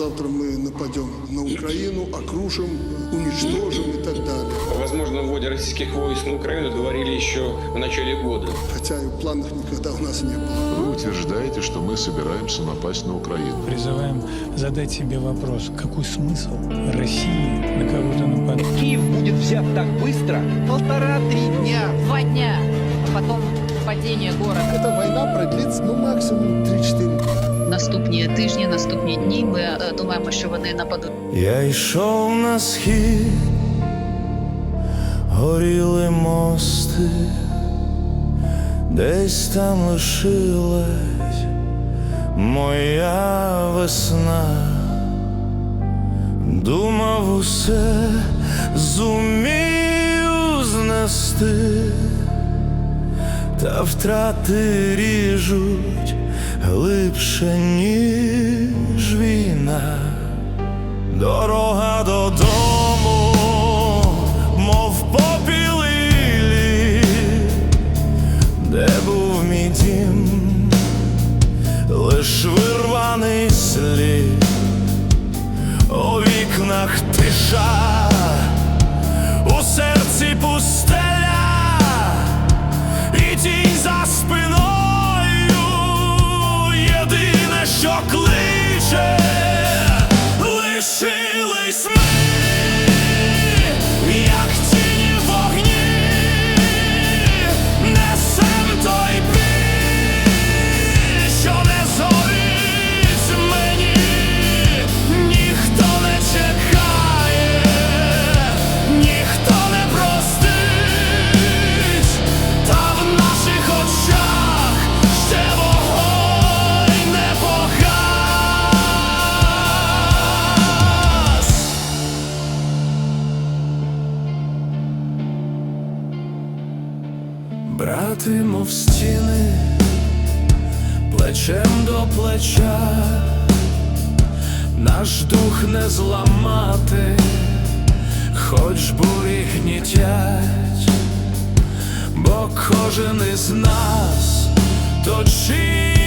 завтра мы нападем на Украину, окружим, уничтожим и так далее. О возможном вводе российских войск на Украину говорили еще в начале года. Хотя и в планах никогда у нас не было. Вы утверждаете, что мы собираемся напасть на Украину. Призываем задать себе вопрос, какой смысл России на кого-то нападать? Киев будет взят так быстро? Полтора-три дня. Два дня, а потом падение города. Эта война продлится ну максимум 3-4 Наступні тижні, наступні дні ми е, думаємо, що вони нападуть. Я йшов на схід, горіли мости, десь там лишилась моя весна. Думав усе зумію знести, та втрати ріжуть лиш вирваний слід, у вікнах тиша, у серці пустеля, і тінь за спиною. Єдине, що кличе, Брати, мов стіни, плечем до плеча, наш дух не зламати, хоч бурі гнітять, бо кожен із нас то чий